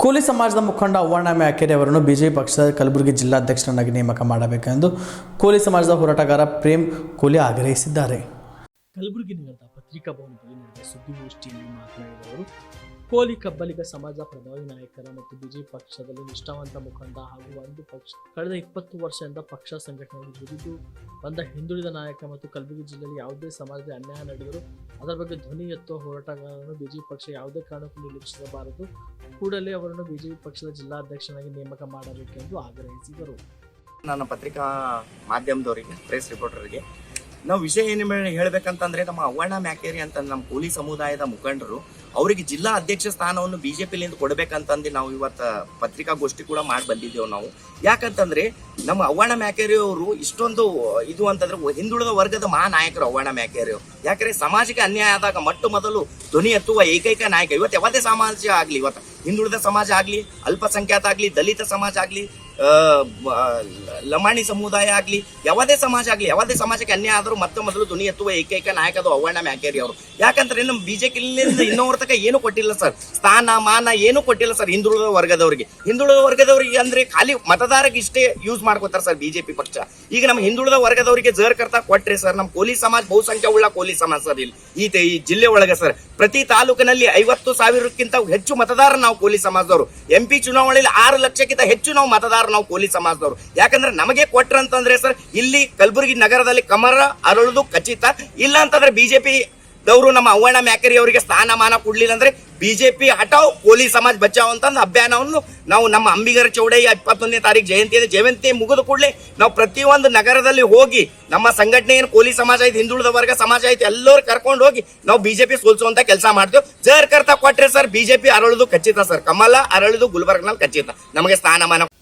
ಕೂಲಿ ಸಮಾಜದ ಮುಖಂಡ ಅವ್ವಣ್ಣ ಮ್ಯಾಕೆರೆ ಅವರನ್ನು ಬಿಜೆಪಿ ಪಕ್ಷದ ಕಲಬುರಗಿ ಜಿಲ್ಲಾಧ್ಯಕ್ಷರನ್ನಾಗಿ ನೇಮಕ ಮಾಡಬೇಕೆಂದು ಕೂಲಿ ಸಮಾಜದ ಹೋರಾಟಗಾರ ಪ್ರೇಮ್ ಕೂಲಿ ಆಗ್ರಹಿಸಿದ್ದಾರೆ. ಕಲಬುರಗಿ ನಗರದ ಪತ್ರಿಕಾ ಭವನದಲ್ಲಿ ನಡೆದ ಸುದ್ದಿಗೋಷ್ಠಿಯಲ್ಲಿ ಮಾತನಾಡಿದ ಅವರು ಕೋಲಿ ಕಬ್ಬಲಿಗ ಸಮಾಜ ಪ್ರಭಾವಿ ನಾಯಕರ ಮತ್ತು ಬಿಜೆಪಿ ಪಕ್ಷದಲ್ಲಿ ನಿಷ್ಠಾವಂತ ಮುಖಂಡ ಹಾಗೂ ಒಂದು ಪಕ್ಷ ಕಳೆದ ಇಪ್ಪತ್ತು ವರ್ಷದಿಂದ ಪಕ್ಷ ಸಂಘಟನೆಯಲ್ಲಿ ದುಡಿದು ಬಂದ ಹಿಂದುಳಿದ ನಾಯಕ ಮತ್ತು ಕಲಬುರಗಿ ಜಿಲ್ಲೆಯಲ್ಲಿ ಯಾವುದೇ ಸಮಾಜದ ಅನ್ಯಾಯ ನಡೆದರೂ ಅದರ ಬಗ್ಗೆ ಧ್ವನಿ ಎತ್ತುವ ಹೋರಾಟಗಾರರನ್ನು ಬಿಜೆಪಿ ಪಕ್ಷ ಯಾವುದೇ ಕಾರಣಕ್ಕೂ ನಿರ್ಲಕ್ಷಿಸಬಾರದು ಕೂಡಲೇ ಅವರನ್ನು ಬಿಜೆಪಿ ಪಕ್ಷದ ಜಿಲ್ಲಾಧ್ಯಕ್ಷನಾಗಿ ನೇಮಕ ಮಾಡಬೇಕೆಂದು ಆಗ್ರಹಿಸಿದರು. ನನ್ನ ಪತ್ರಿಕಾ ಮಾಧ್ಯಮದವರಿಗೆ, ಪ್ರೆಸ್ ರಿಪೋರ್ಟರ್ಗೆ ನಾವು ವಿಷಯ ಏನು ಹೇಳ್ಬೇಕಂತಂದ್ರೆ ನಮ್ಮ ಅವ್ವಣ್ಣ ಮ್ಯಾಕೇರಿ ಅಂತ ನಮ್ಮ ಕೂಲಿ ಸಮುದಾಯದ ಮುಖಂಡರು, ಅವರಿಗೆ ಜಿಲ್ಲಾ ಅಧ್ಯಕ್ಷ ಸ್ಥಾನವನ್ನು ಬಿಜೆಪಿಲಿಂದ ಕೊಡಬೇಕಂತಂದು ನಾವು ಇವತ್ತ ಪತ್ರಿಕಾಗೋಷ್ಠಿ ಕೂಡ ಮಾಡಿ ಬಂದಿದ್ದೇವೆ ನಾವು. ಯಾಕಂತಂದ್ರೆ ನಮ್ಮ ಅವ್ವಣ್ಣ ಮ್ಯಾಕೇರಿ ಅವರು ಇಷ್ಟೊಂದು ಇದು ಅಂತಂದ್ರೆ ಹಿಂದುಳಿದ ವರ್ಗದ ಮಹಾನಾಯಕರು ಅವ್ವಣ್ಣ ಮ್ಯಾಕೇರಿ ಅವರು. ಯಾಕಂದ್ರೆ ಸಮಾಜಕ್ಕೆ ಅನ್ಯಾಯ ಆದಾಗ ಮೊಟ್ಟ ಮೊದಲು ಧ್ವನಿ ಎತ್ತುವ ಏಕೈಕ ನಾಯಕ. ಇವತ್ತು ಯಾವುದೇ ಸಮಾಜ ಆಗಲಿ, ಇವತ್ತು ಹಿಂದುಳಿದ ಸಮಾಜ ಆಗಲಿ, ಅಲ್ಪಸಂಖ್ಯಾತ ಆಗಲಿ, ದಲಿತ ಸಮಾಜ ಆಗ್ಲಿ ಲಮಾಣಿ ಸಮುದಾಯ ಆಗ್ಲಿ, ಯಾವುದೇ ಸಮಾಜ ಆಗ್ಲಿ, ಯಾವುದೇ ಸಮಾಜಕ್ಕೆ ಅನ್ಯಾಯ ಆದರೂ ಮತ್ತೆ ಮೊದಲು ಧ್ವನಿ ಎತ್ತುವ ಏಕೈಕ ನಾಯಕದು ಅವ್ವಣ್ಣ ಮ್ಯಾಕೇರಿ ಅವರು. ಯಾಕಂದ್ರೆ ನಮ್ಮ ಬಿಜೆಪಿ ಇನ್ನೊಂದು ತನಕ ಏನು ಕೊಟ್ಟಿಲ್ಲ ಸರ್. ಸ್ಥಾನ, ಮಾನ ಏನು ಕೊಟ್ಟಿಲ್ಲ ಸರ್ ಹಿಂದುಳಿದ ವರ್ಗದವರಿಗೆ. ಹಿಂದುಳಿದ ವರ್ಗದವರಿಗೆ ಅಂದ್ರೆ ಖಾಲಿ ಮತದಾರರಿಗೆ ಇಷ್ಟೇ ಯೂಸ್ ಮಾಡ್ಕೋತಾರೆ ಸರ್ ಬಿಜೆಪಿ ಪಕ್ಷ. ಈಗ ನಮ್ಮ ಹಿಂದುಳಿದ ವರ್ಗದವರಿಗೆ ಜರ್ ಕರ್ತಾ ಕೊಟ್ರಿ ಸರ್, ನಮ್ಮ ಕೋಲಿ ಸಮಾಜ ಬಹುಸಂಖ್ಯೆ ಉಳ್ಳ ಕೋಲಿ ಸಮಾಜ ಸರ್ ಇಲ್ಲಿ. ಈ ಈ ಜಿಲ್ಲೆ ಒಳಗೆ ಸರ್. ಪ್ರತಿ ತಾಲೂಕಿನಲ್ಲಿ ಐವತ್ತು ಸಾವಿರಕ್ಕಿಂತ ಹೆಚ್ಚು ಮತದಾರ ನಾವು ಕೋಲಿ ಸಮಾಜದವರು. ಎಂಪಿ ಚುನಾವಣೆಯಲ್ಲಿ ಆರು ಲಕ್ಷಕ್ಕಿಂತ ಹೆಚ್ಚು ನಾವು ಮತದಾರ ನಾವು ಕೋಲಿ ಸಮಾಜದವರು. ಯಾಕಂದ್ರೆ ನಮಗೆ ಕೊಟ್ರಂತಂದ್ರೆ ಸರ್, ಇಲ್ಲಿ ಕಲಬುರಗಿ ನಗರದಲ್ಲಿ ಕಮರ, ಅರಳುದು ಖಚಿತ. ಇಲ್ಲ ಅಂತಂದ್ರೆ ಬಿಜೆಪಿ ದವರು ನಮ್ಮ ಅವ್ವಣ್ಣ ಮ್ಯಾಕರಿ ಅವರಿಗೆ ಸ್ಥಾನಮಾನ ಕೊಡ್ಲಿಲ್ಲ ಅಂದ್ರೆ ಬಿಜೆಪಿ ಹಟಾವ್ ಕೋಲಿ ಸಮಾಜ ಬಚಾವ್ ಅಂತ ಅಭಿಯಾನವನ್ನು ನಾವು ನಮ್ಮ ಅಂಬಿಗರ ಚೌಡಯ್ಯ ಇಪ್ಪತ್ತೊಂದನೇ ತಾರೀಕು ಜಯಂತಿ ಇದೆ ಜಯಂತಿ ಮುಗಿದ ಕೂಡಲೇ ನಾವು ಪ್ರತಿಯೊಂದು ನಗರದಲ್ಲಿ ಹೋಗಿ ನಮ್ಮ ಸಂಘಟನೆ ಏನು ಕೋಲಿ ಸಮಾಜ ಆಯ್ತು, ಹಿಂದುಳಿದ ವರ್ಗ ಸಮಾಜ ಆಯ್ತು, ಎಲ್ಲರೂ ಕರ್ಕೊಂಡು ಹೋಗಿ ನಾವು ಬಿಜೆಪಿ ಸೋಲ್ಸುವಂತ ಕೆಲಸ ಮಾಡ್ತೇವೆ. ಜರ್ ಕರ್ತ ಕೊಟ್ರೆ ಸರ್, ಬಿಜೆಪಿ ಅರಳುದು ಖಚಿತ ಸರ್. ಕಮಲ, ಅರಳುದು ಗುಲ್ಬರ್ಗ್ನಲ್ಲಿ ಖಚಿತ. ನಮಗೆ ಸ್ಥಾನಮಾನ